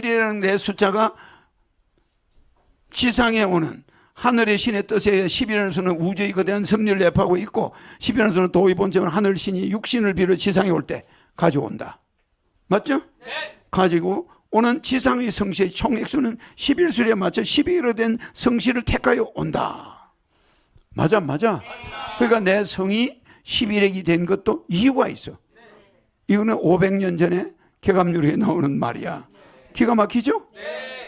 11이라는 내 숫자가 지상에 오는 하늘의 신의 뜻에 11이라는 수는 우주의 거대한 섭리를 내포하고 있고 11이라는 수는 도의 본점은 하늘 신이 육신을 비롯 지상에 올 때 가져온다. 맞죠? 네. 가지고 오는 지상의 성시의 총 액수는 11수에 맞춰 12일로 된 성시를 택하여 온다. 맞아, 맞아. 그러니까 내 성이 11액이 된 것도 이유가 있어. 이거는 500년 전에 개감유리에 나오는 말이야. 기가 막히죠?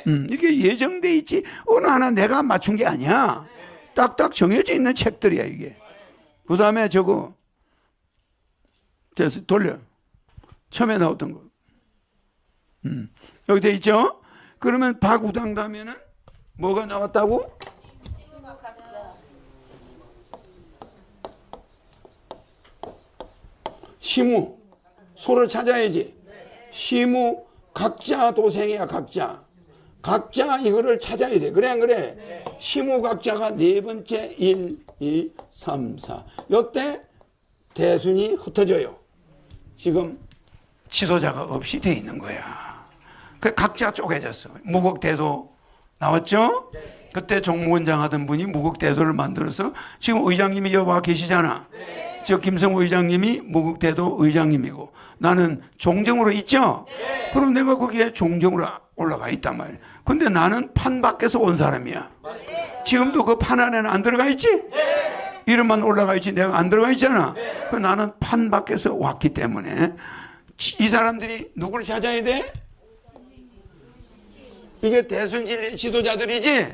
음, 이게 예정돼 있지 어느 하나 내가 맞춘 게 아니야. 딱딱 정해져 있는 책들이야 이게. 그 다음에 저거 됐어 돌려. 처음에 나왔던 거. 음, 여기 돼 있죠? 그러면 박우당 가면은 뭐가 나왔다고? 시무 소를 찾아야지. 시무 각자 도생이야 각자. 각자 이거를 찾아야 돼. 그래 안 그래? 시무 각자가 네 번째 1, 2, 3, 4. 요때 대순이 흩어져요. 지금 지도자가 없이 돼 있는 거야. 그 각자 쪼개졌어. 무국대도 나왔죠? 그때 종무원장 하던 분이 무국대도를 만들어서 지금 의장님이 여기 와 계시잖아. 저 김성호 의장님이 무국대도 의장님이고 나는 종정으로 있죠? 그럼 내가 거기에 종정으로 올라가 있단 말이야. 근데 나는 판 밖에서 온 사람이야. 지금도 그 판 안에는 안 들어가 있지? 이름만 올라가 있지 내가 안 들어가 있잖아. 그 나는 판 밖에서 왔기 때문에 이 사람들이 누구를 찾아야 돼? 이게 대순진리 지도자들이지?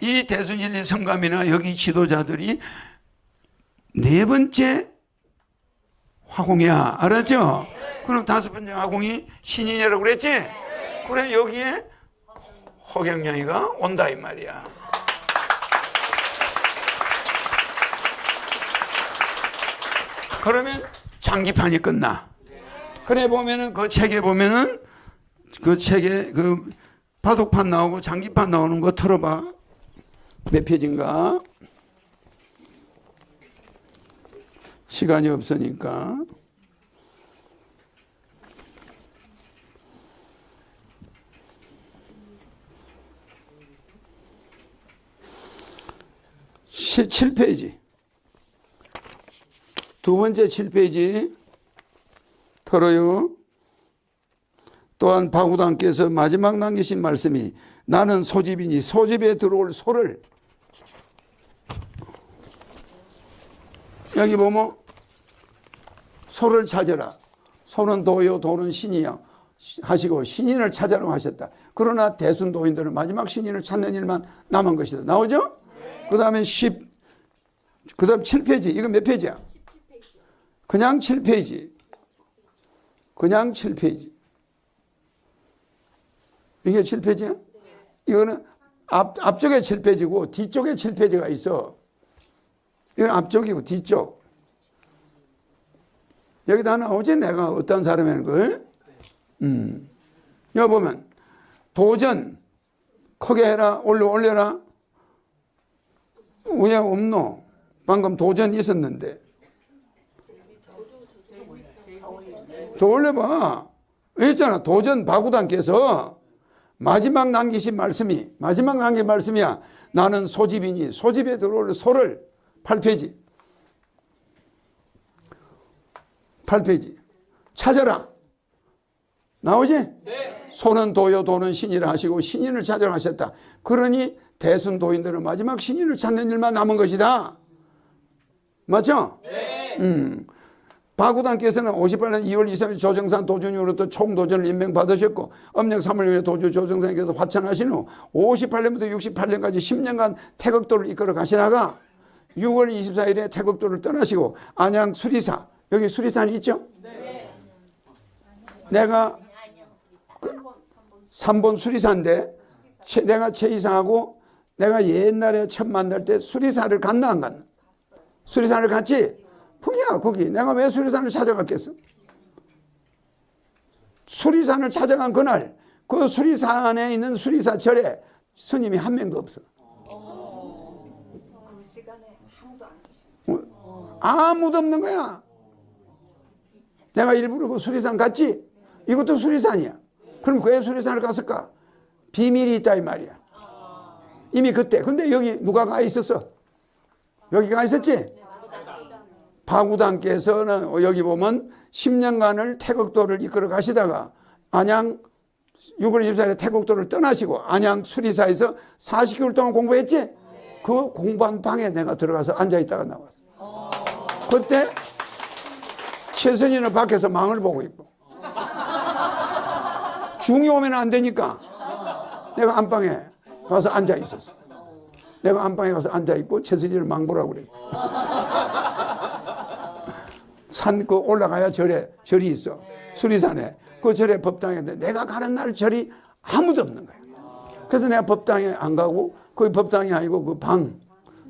이 대순진리 성감이나 여기 지도자들이 네 번째 화공이야. 알았죠? 그럼 다섯 번째 화공이 신인이라고 그랬지? 그래, 여기에 허경영이가 온다, 이 말이야. 그러면 장기판이 끝나. 그래 보면은 그 책에 보면은 그 책에 그 바둑판 나오고 장기판 나오는 거 털어봐. 몇 페이지인가? 시간이 없으니까. 시- 7페이지. 두 번째 7페이지. 털어요. 또한 바구당께서 마지막 남기신 말씀이 나는 소집이니 소집에 들어올 소를 여기 보면 소를 찾아라. 소는 도요, 도는 신이야. 하시고 신인을 찾아라고 하셨다. 그러나 대순 도인들은 마지막 신인을 찾는 일만 남은 것이다. 나오죠? 그 다음에 10, 그 다음 7페이지. 이거 몇 페이지야? 그냥 7페이지. 그냥 7페이지. 이게 7페이지야? 이거는 앞, 앞쪽에 7페이지고 뒤쪽에 7페이지가 있어. 이건 앞쪽이고 뒤쪽. 여기 다 나오지 내가 어떤 사람이라는 걸. 음. 여기 보면 도전 크게 해라 올려 올려라 왜 없노? 방금 도전 있었는데 더 올려봐. 있잖아. 도전 바구단께서 마지막 남기신 말씀이 마지막 남긴 말씀이야. 나는 소집이니 소집에 들어올 소를 8페이지 8페이지 찾아라. 나오지? 소는 도요 도는 신이라 하시고 신인을 찾으러 하셨다. 그러니 대순 도인들은 마지막 신인을 찾는 일만 남은 것이다. 맞죠? 음. 바구단께서는 58년 2월 23일 조정산 도준으로부터 총도전을 임명받으셨고 엄령 3월 후에 도주 조정산께서 화천하신 후 58년부터 68년까지 10년간 태극도를 이끌어 가시다가 6월 24일에 태극도를 떠나시고 안양 수리사 여기 수리산이 있죠? 내가 그 3번 수리사인데 최- 내가 최 이상하고 내가 옛날에 처음 만날 때 수리사를 갔나 안 갔나? 수리산을 갔지? 거기야 거기 내가 왜 수리산을 찾아갔겠어? 수리산을 찾아간 그날 그 수리산에 있는 수리사 절에 스님이 한 명도 없어 그 시간에 아무도 안 계셔. 어, 아무도 없는 거야 내가 일부러 그 수리산 갔지? 이것도 수리산이야 그럼 왜 수리산을 갔을까? 비밀이 있다 이 말이야. 이미 그때. 근데 여기 누가 가 있었어? 여기 가 있었지? 바구단께서는 여기 보면 10년간을 태국도를 이끌어 가시다가 안양 유골 24일에 태국도를 떠나시고 안양 수리사에서 40개월 동안 공부했지? 그 공부한 방에 내가 들어가서 앉아 있다가 나왔어. 그때 최선희는 밖에서 망을 보고 있고 중이 오면 안 되니까 내가 안방에 가서 앉아 있었어. 내가 안방에 가서 앉아 있고 최선희를 망보라고 그래. 산 그 올라가야 절에 절이 있어. 수리산에 그 절에 법당인데 내가 가는 날 절이 아무도 없는 거야. 그래서 내가 법당에 안 가고 거기 법당이 아니고 그 방,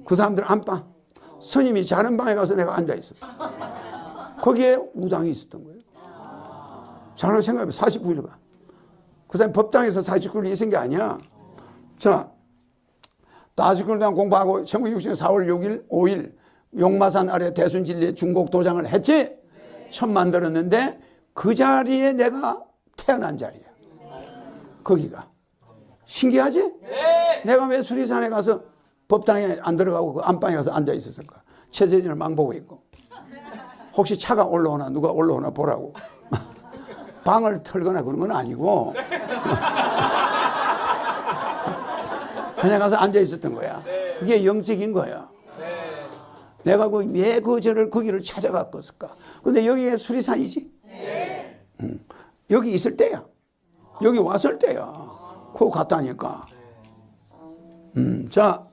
그 사람들 안방, 스님이 자는 방에 가서 내가 앉아 있었어. 거기에 우당이 있었던 거예요. 잘 생각해봐. 49일간. 그 다음에 법당에서 49일 있은 게 아니야. 자, 49일 동안 공부하고 1960년 4월 6일, 5일 용마산 아래 대순진리에 중국 도장을 했지? 처음 만들었는데 그 자리에 내가 태어난 자리야. 거기가. 신기하지? 내가 왜 수리산에 가서 법당에 안 들어가고 그 안방에 가서 앉아 있었을까? 최재진을 망보고 있고. 혹시 차가 올라오나 누가 올라오나 보라고. 방을 털거나 그런 건 아니고. 그냥 가서 앉아 있었던 거야. 그게 영적인 거야. 내가 그왜그 절을 거기를 찾아갔을까? 근데 여기에 수리산이지? 응. 여기 있을 때야. 여기 왔을 때야. 그거 갔다니까. 음, 자,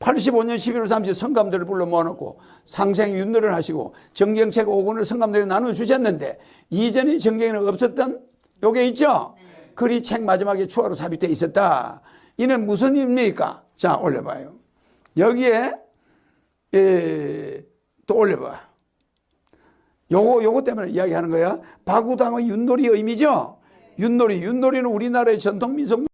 85년 11월 30일 성감들을 불러 모아놓고 상생 윤노를 하시고 정경책 5권을 성감들이 나눠 주셨는데 이전에 정경에는 없었던 요게 있죠? 글이 책 마지막에 추가로 삽입되어 있었다. 이는 무슨 의미입니까? 자, 올려봐요. 여기에 에, 또 올려봐. 요거 요거 때문에 이야기하는 거야. 바구당의 윷놀이 의미죠. 윷놀이 윷놀이는 우리나라의 전통 민속